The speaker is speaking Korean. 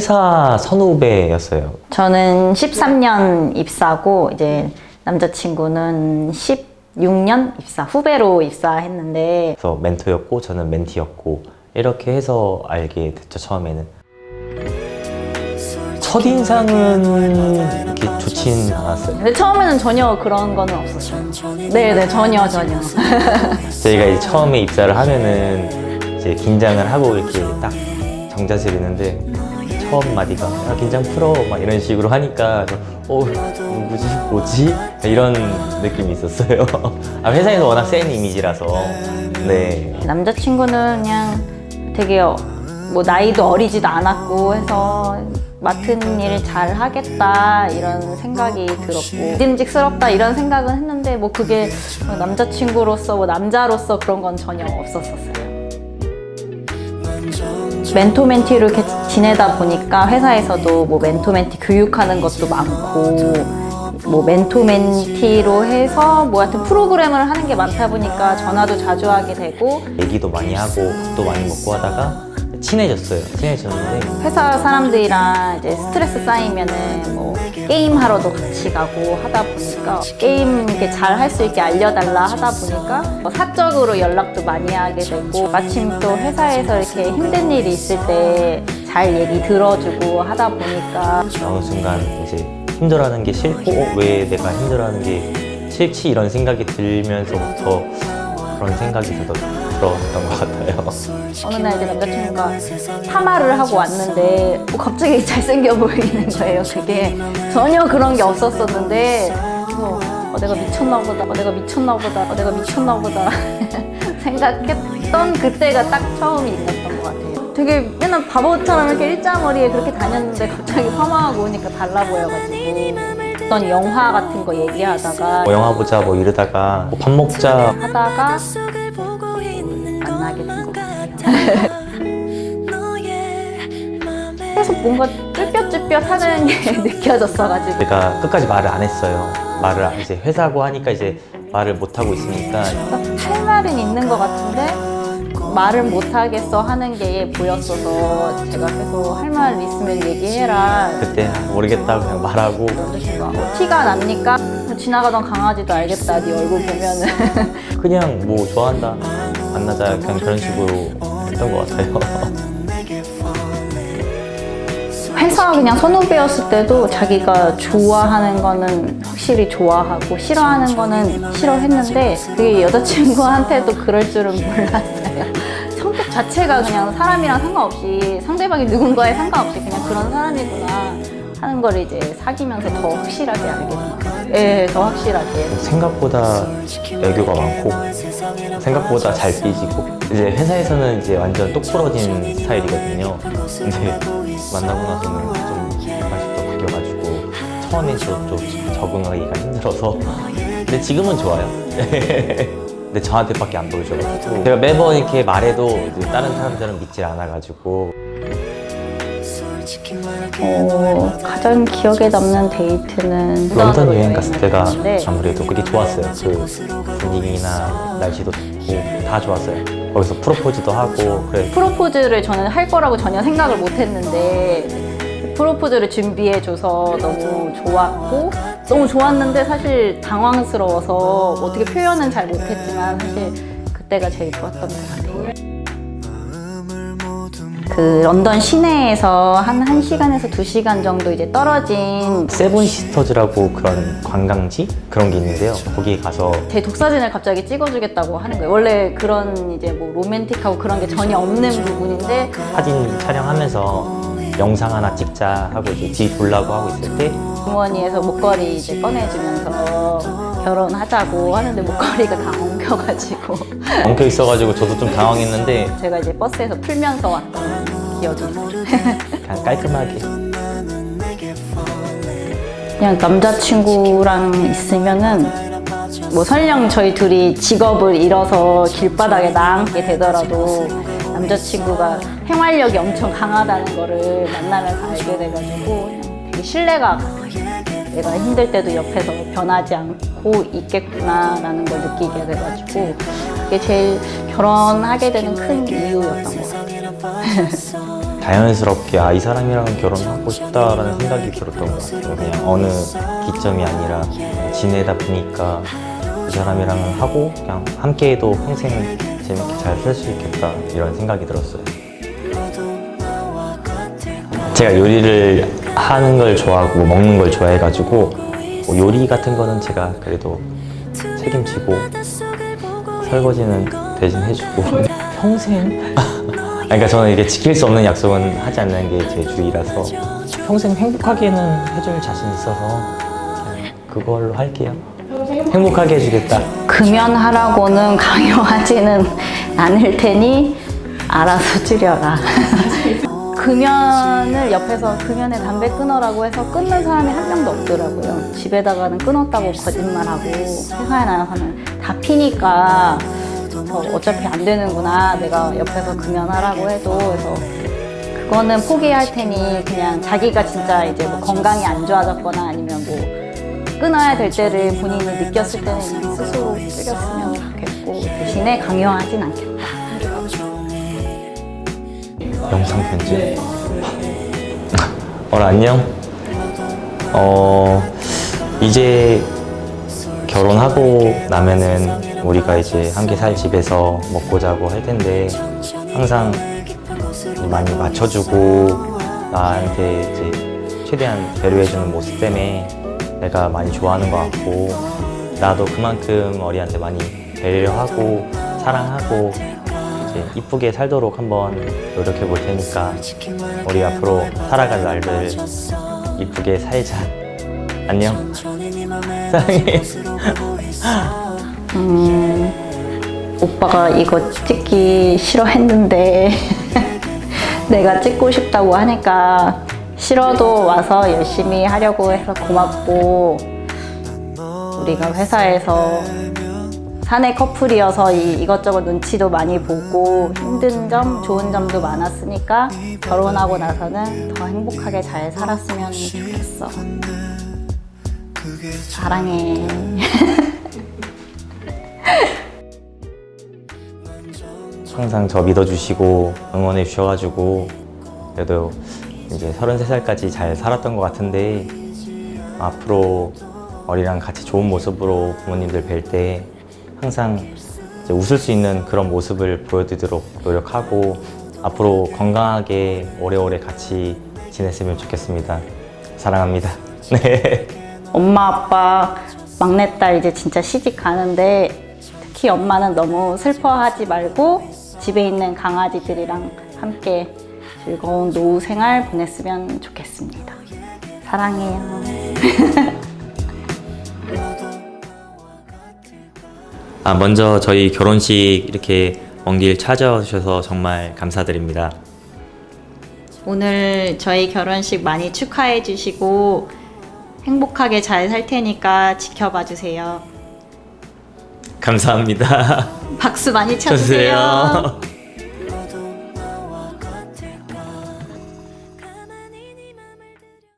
회사 선후배였어요. 저는 13년 입사고 이제 남자친구는 16년 입사 후배로 입사했는데 그래서 멘토였고 저는 멘티였고 이렇게 해서 알게 됐죠 처음에는. 첫 인상은 이렇게 좋진 않았어요. 근데 처음에는 전혀 그런 거는 없었어요. 네네 전혀 전혀. 저희가 이제 처음에 입사를 하면은 이제 긴장을 하고 이렇게 딱 정자세를 있는데 처음 마디가 야, 긴장 풀어 막 이런 식으로 하니까 저, 어 누구지 뭐지 이런 느낌이 있었어요. 아, 회사에서 워낙 센 이미지라서 네 남자친구는 그냥 되게 어- 뭐 나이도 어리지도 않았고 해서 맡은 일잘 하겠다 이런 생각이 들었고 믿음직스럽다 이런 생각은 했는데 뭐 그게 뭐 남자친구로서 뭐 남자로서 그런 건 전혀 없었었어요. 멘토 멘티로 이렇게 지내다 보니까 회사에서도 뭐 멘토 멘티 교육하는 것도 많고 뭐 멘토 멘티로 해서 뭐 하여튼 프로그램을 하는 게 많다 보니까 전화도 자주 하게 되고. 얘기도 많이 하고 밥도 많이 먹고 하다가 친해졌어요. 친해졌는데 회사 사람들이랑 이제 스트레스 쌓이면은 뭐 게임 하러도 같이 가고 하다 보니까 게임 이렇게 잘 할 수 있게 알려달라 하다 보니까 뭐 사적으로 연락도 많이 하게 되고 마침 또 회사에서 이렇게 힘든 일이 있을 때 잘 얘기 들어주고 하다 보니까 어느 순간 이제 힘들어하는 게 싫고 어, 왜 내가 힘들어하는 게 싫지 이런 생각이 들면서부터 그런 생각이 들, 들었던 것 같아요. 어느 날 이제 남자친구가 파마를 하고 왔는데 뭐 갑자기 잘생겨 보이는 거예요. 그게 전혀 그런 게 없었었는데 그래서 어, 내가 미쳤나 보다, 어, 내가 미쳤나 보다, 어, 내가 미쳤나 보다 생각했던 그때가 딱 처음이었던 것 같아요. 되게 맨날 바보처럼 이렇게 일자머리에 그렇게 다녔는데 갑자기 파마하고 오니까 달라 보여가지고 어떤 영화 같은 거 얘기하다가 뭐 영화 보자 뭐 이러다가 뭐 밥 먹자 하다가 만나게 된것 같아요. 계속 뭔가 쭈뼛쭈뼛 하는 게 느껴졌어가지고 제가 끝까지 말을 안 했어요. 말을 이제 회사고 하니까 이제 말을 못 하고 있으니까 할 말은 있는 것 같은데 말을 못 하겠어 하는 게 보였어서 제가 계속 할 말 있으면 얘기해라. 그때 모르겠다 그냥 말하고 어, 티가 납니까? 뭐 지나가던 강아지도 알겠다. 네 얼굴 보면은 그냥 뭐 좋아한다 만나자 그냥 그런 식으로 했던 것 같아요. 회사 그냥 선후배였을 때도 자기가 좋아하는 거는 확실히 좋아하고 싫어하는 거는 싫어했는데 그게 여자친구한테도 그럴 줄은 몰랐어요. 성격 자체가 그냥 사람이랑 상관없이 상대방이 누군가에 상관없이 그냥 그런 사람이구나 하는 걸 이제 사귀면서 더 확실하게 알게 된 거예요. 예, 더 확실하게. 생각보다 애교가 많고 생각보다 잘 삐지고 이제 회사에서는 이제 완전 똑부러진 스타일이거든요. 근데 만나고 나서는 좀 맛이 또 바뀌어가지고 처음에 좀, 좀 적응하기가 힘들어서 근데 지금은 좋아요. 근데 저한테밖에 안 보여줘가지고 제가 매번 이렇게 말해도 이제 다른 사람들은 믿질 않아가지고 어, 가장 기억에 남는 데이트는 런던 여행 갔을 때가 아무래도 그게 좋았어요. 그 분위기나 날씨도 좋고 다 좋았어요. 거기서 프로포즈도 하고 그래 프로포즈를 저는 할 거라고 전혀 생각을 못 했는데 프로포즈를 준비해줘서 너무 좋았고 너무 좋았는데 사실 당황스러워서 어떻게 표현은 잘 못했지만 사실 그때가 제일 좋았던 것 같아요. 그 런던 시내에서 한 1시간에서 2시간 정도 이제 떨어진 세븐 시스터즈라고 그런 관광지 그런 게 있는데요. 거기 가서 제 독사진을 갑자기 찍어주겠다고 하는 거예요. 원래 그런 이제 뭐 로맨틱하고 그런 게 전혀 없는 부분인데 사진 촬영하면서 영상 하나 찍자 하고 이제 뒤 돌라고 하고 있을 때 주머니에서 목걸이 이제 꺼내주면서 결혼하자고 하는데 목걸이가 다 엉켜가지고 엉켜 있어가지고 저도 좀 당황했는데 제가 이제 버스에서 풀면서 왔던 기억이. 그냥 깔끔하게 그냥 남자친구랑 있으면은 뭐 설령 저희 둘이 직업을 잃어서 길바닥에 나앉게 되더라도 남자친구가 생활력이 엄청 강하다는 거를 만나면서 알게 돼가지고 그냥 되게 신뢰가. 내가 힘들 때도 옆에서 변하지 않고 있겠구나라는 걸 느끼게 돼가지고 그게 제일 결혼하게 되는 큰 이유였던 것 같아요. 자연스럽게 아 이 사람이랑 결혼하고 싶다라는 생각이 들었던 것 같아요. 그냥 어느 기점이 아니라 지내다 보니까 그 사람이랑 하고 그냥 함께해도 평생 재밌게 잘 살 수 있겠다 이런 생각이 들었어요. 제가 요리를 하는 걸 좋아하고 먹는 걸 좋아해가지고 뭐 요리 같은 거는 제가 그래도 책임지고 설거지는 대신 해주고. 평생? 그러니까 저는 이게 지킬 수 없는 약속은 하지 않는 게 제 주의라서. 평생 행복하게는 해줄 자신 있어서 그걸로 할게요. 행복하게 해주겠다. 금연하라고는 강요하지는 않을 테니 알아서 줄여라. 금연을 옆에서 금연에 담배 끊어라고 해서 끊는 사람이 한 명도 없더라고요. 집에다가는 끊었다고 거짓말하고 회사에 나가서는 다 피니까 저 어차피 안 되는구나. 내가 옆에서 금연하라고 해도 그래서 그거는 포기할 테니 그냥 자기가 진짜 이제 뭐 건강이 안 좋아졌거나 아니면 뭐 끊어야 될 때를 본인이 느꼈을 때는 스스로 줄였으면 좋겠고 대신에 강요하진 않겠다. 영상 편집 어 안녕. 어 이제 결혼하고 나면은 우리가 이제 함께 살 집에서 먹고 자고 할 텐데 항상 많이 맞춰주고 나한테 이제 최대한 배려해주는 모습 때문에 내가 많이 좋아하는 것 같고 나도 그만큼 어리한테 많이 배려하고 사랑하고 이제 이쁘게 살도록 한번 노력해 볼 테니까 우리 앞으로 살아갈 날들 이쁘게 살자. 안녕. 사랑해. 음, 오빠가 이거 찍기 싫어했는데 내가 찍고 싶다고 하니까 싫어도 와서 열심히 하려고 해서 고맙고 우리가 회사에서 사내 커플이어서 이, 이것저것 눈치도 많이 보고 힘든 점, 좋은 점도 많았으니까 결혼하고 나서는 더 행복하게 잘 살았으면 좋겠어. 사랑해. 항상 저 믿어주시고 응원해 주셔가지고 그래도 이제 33살까지 잘 살았던 것 같은데 앞으로 어리랑 같이 좋은 모습으로 부모님들 뵐 때 항상 웃을 수 있는 그런 모습을 보여드리도록 노력하고 앞으로 건강하게 오래오래 같이 지냈으면 좋겠습니다. 사랑합니다. 네. 엄마 아빠 막내딸 이제 진짜 시집 가는데 특히 엄마는 너무 슬퍼하지 말고 집에 있는 강아지들이랑 함께 즐거운 노후 생활 보냈으면 좋겠습니다. 사랑해요. 아, 먼저 저희 결혼식 이렇게 먼 길 찾아주셔서 정말 감사드립니다. 오늘 저희 결혼식 많이 축하해 주시고 행복하게 잘 살 테니까 지켜봐 주세요. 감사합니다. 박수 많이 쳐주세요. 쳐주세요.